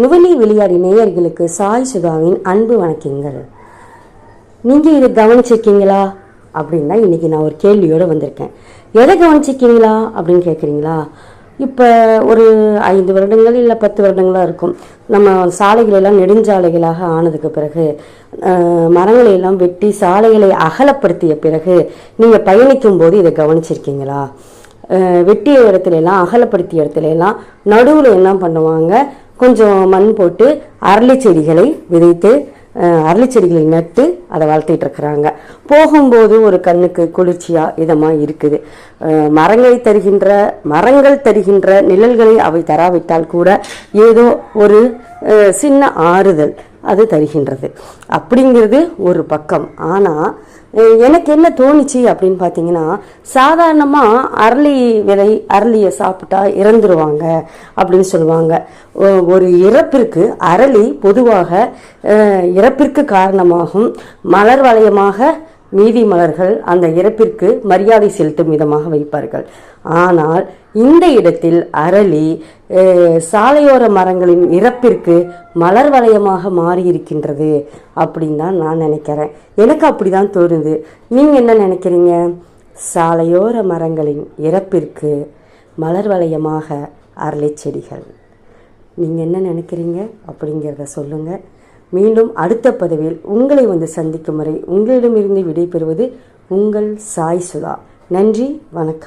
நுவலி விளையாடி நேயர்களுக்கு சாய் சுதாவின் அன்பு வணக்கங்கள். நீங்கள் இதை கவனிச்சிருக்கீங்களா? அப்படின்னா இன்னைக்கு நான் ஒரு கேள்வியோடு வந்திருக்கேன். எதை கவனிச்சிருக்கீங்களா? அப்படின்னு கேட்குறீங்களா இப்போ ஒரு ஐந்து வருடங்கள் இல்லை பத்து வருடங்களாக இருக்கும். நம்ம சாலைகளெல்லாம் நெடுஞ்சாலைகளாக ஆனதுக்கு பிறகு மரங்களை எல்லாம் வெட்டி சாலைகளை அகலப்படுத்திய பிறகு நீங்கள் பயணிக்கும் போது இதை கவனிச்சிருக்கீங்களா? வெட்டிய இடத்துல எல்லாம் அகலப்படுத்திய இடத்துல எல்லாம் நடுவில் என்ன பண்ணுவாங்க? கொஞ்சம் மண் போட்டு அரளி செடிகளை விதைத்து அரளி செடிகளை நட்டு அதை வளர்த்திட்டு இருக்கிறாங்க. போகும்போது ஒரு கண்ணுக்கு குளிர்ச்சியா இதமா இருக்குது. மரங்களை தருகின்ற மரங்கள் தருகின்ற நிழல்களை அவை தராவிட்டால் கூட ஏதோ ஒரு சின்ன ஆறுதல் அது தருகின்றது. அப்படிங்கிறது ஒரு பக்கம். ஆனால் எனக்கு என்ன தோணுச்சு அப்படின்னு பார்த்தீங்கன்னா சாதாரணமாக அரளி விதை அரளியை சாப்பிட்டா இறந்துருவாங்க அப்படின்னு சொல்லுவாங்க. ஒ- ஒரு இறப்பிற்கு அரளி பொதுவாக இறப்பிற்கு காரணமாகும். மலர் வளையமாக மீதி மலர்கள் அந்த இறப்பிற்கு மரியாதை செலுத்தும் விதமாக வைப்பார்கள். ஆனால் இந்த இடத்தில் அரளி சாலையோர மரங்களின் இறப்பிற்கு மலர் வளையமாக மாறி இருக்கின்றது அப்படின்னு தான் நான் நினைக்கிறேன். எனக்கு அப்படிதான் தோணுது. நீங்க என்ன நினைக்கிறீங்க? சாலையோர மரங்களின் இறப்பிற்கு மலர் வளையமாக அரளி செடிகள். நீங்கள் என்ன நினைக்கிறீங்க? அப்படிங்கிறத சொல்லுங்கள் மீண்டும் அடுத்த பதவியில் உங்களை வந்து சந்திக்கும் வரை உங்களிடமிருந்து விடைபெறுவது உங்கள் சாய் சுதா. நன்றி வணக்கம்.